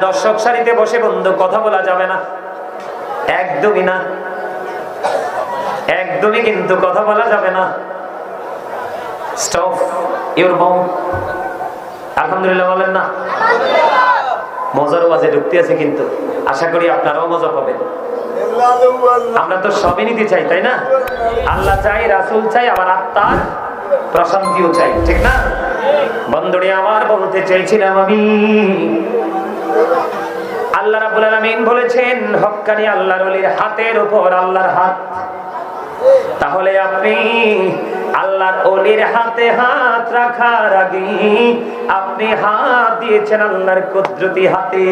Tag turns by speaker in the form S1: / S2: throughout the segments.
S1: দর্শক সারিতে বসে বন্ধু, কথা বলা যাবে না। একদমই না। একদমই কিন্তু কথা বলা যাবে না। স্টপ ইউর মাউথ আলহামদুলিল্লাহ বলেন না। মজার ওয়াজে ঢুকতে আছে কিন্তু। আশা করি আপনারাও মজা পাবেন। আমরা তো সবই নিতে চাই, তাই না? আল্লাহ চাই, রাসূল চাই আবার আত্মার প্রশান্তিও চাই, ঠিক না? বন্ধুরে, আমার বলতে চাইছিলাম আমি আল্লাহ রাব্বুল আলামিন বলেছেন, হক্কানি আল্লাহর ওলির হাতের উপর আল্লাহর হাত। তাহলে আপনি আল্লাহর অলির হাতে হাত রাখার আগে আপনি হাত দিয়েছেন আল্লাহর কুদরতি হাতে।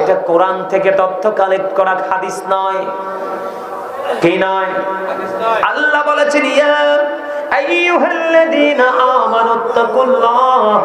S1: এটা কোরআন থেকে তথ্য কালেক্ট করা হাদিস নয়। কি নয়? আল্লাহ বলেছেন, ইয়া আইয়ুহাল্লাযীনা আমানুত্তাকুল্লাহ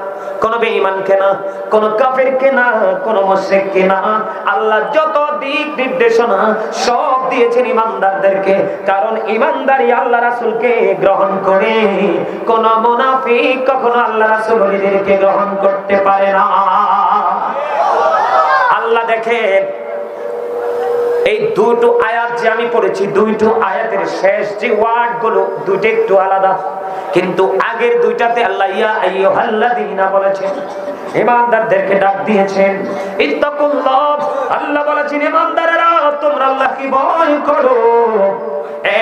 S1: কোন বেঈমানকে না, কোন কাফেরকে না, কোন মুশরিককে না। আল্লাহ যত দিক নির্দেশনা সব দিয়েছেন ইমানদারদেরকে, কারণ ইমানদারি আল্লাহ রাসূলকে গ্রহণ করে। কোন মুনাফিক কখনো আল্লাহ রাসূলকে গ্রহণ করতে পারে না। আল্লাহ দেখেন, এই দুটো আয়াত যে আমি পড়েছি দুইটো আয়াতের শেষ যে ওয়ার্ডগুলো দুটো একটু আলাদা। কিন্তু আগের দুইটাতে আল্লাহ ইয়া আইয়ুহাল্লাযীনা বলেছেন ইমানদারদেরকে ডাক দিয়েছেন, ইত্তাকুল্লাহ। আল্লাহ বলেছেন ইমানদারেরা তোমরা আল্লাহকে ভয় করো।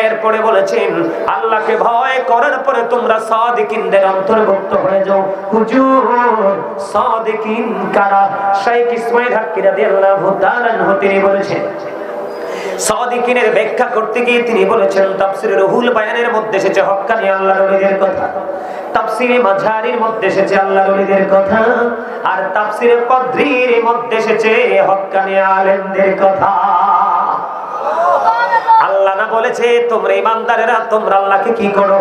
S1: এরপরে বলেছেন, আল্লাহকে ভয় করার পরে তোমরা সাদিকিনদের অন্তর্ভুক্ত হয়ে যাও। হুজুর, সাদিকিন কারা? শাইখ ইসমাইল হাক্কি রাদিয়াল্লাহু তাআলা তিনি বলেছেন সাদিকিনের ব্যাখ্যা করতে গিয়ে তিনি বলেছেন, তাফসিরে রহুল বায়ানের মধ্যে এসেছে হক্কানি আল্লাহর ওলিদের কথা। তাফসিরে মাঝারির মধ্যে এসেছে আল্লাহর ওলিদের কথা। আর তাফসিরে কদ্রির মধ্যে এসেছে হক্কানি আলেমদের কথা। আল্লাহ না বলেছে, তোমরা ইমানদারেরা, তোমরা আল্লাহকে কি করো?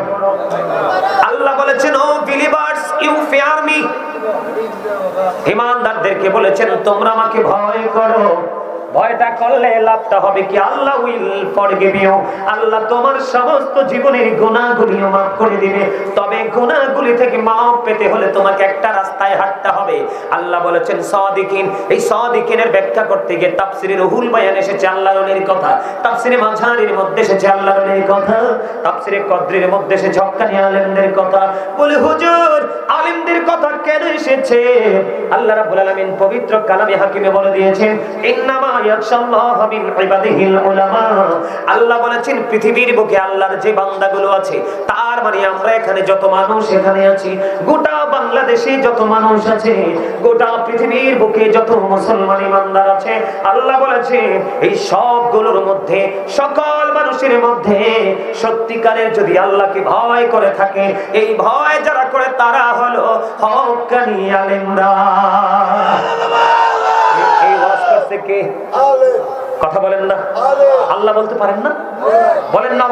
S1: আল্লাহ বলেছেন ও বিলিভার্স ইউ ফিয়ার মি ইমানদারদেরকে বলেছেন, তোমরা আমাকে ভয় করো। ভয়টা করলে লাভটা হবে কি? Allah will forgive you Allah তোমার সমস্ত জীবনের গুনাহগুলিও মাফ করে দিবে। তবে গুনাহগুলি থেকে মাফ পেতে হলে তোমাকে একটা রাস্তায় হাঁটতে হবে। আল্লাহ বলেছেন, সাদিকিন, এই সাদিকিনের ব্যাখ্যা করতে গিয়ে তাফসিরে রহুল বায়ান এসেছে আল্লাহর ওলির কথা। তাফসিরে মাঝারির মধ্যে এসেছে আল্লাহর ওলির কথা। তাফসিরে কদ্রির মধ্যে এসেছে হক্কানি আলেমদের কথা। বলে, হুজুর, আলেমদের কথা কেন এসেছে? আল্লাহ রাব্বুল আলামিন পবিত্র কালামে হাকিমে বলে দিয়েছেন, ইন্নামা আল্লাহ বলেছেন, পৃথিবীর বুকে আল্লাহর যে বান্দাগুলো আছে, তার মানে আমরা এখানে যত মানুষ এখানে আছি, গোটা বাংলাদেশে যত মানুষ আছে, গোটা পৃথিবীর বুকে যত আছে, আল্লাহ বলেছে, এই সবগুলোর মধ্যে, সকল মানুষের মধ্যে সত্যিকারের যদি আল্লাহকে ভয় করে থাকে, এই ভয় যারা করে তারা হলো হকানি আলেমরা। কে কথা বলেন না। আল্লাহ বলতে পারেন না? বলেন না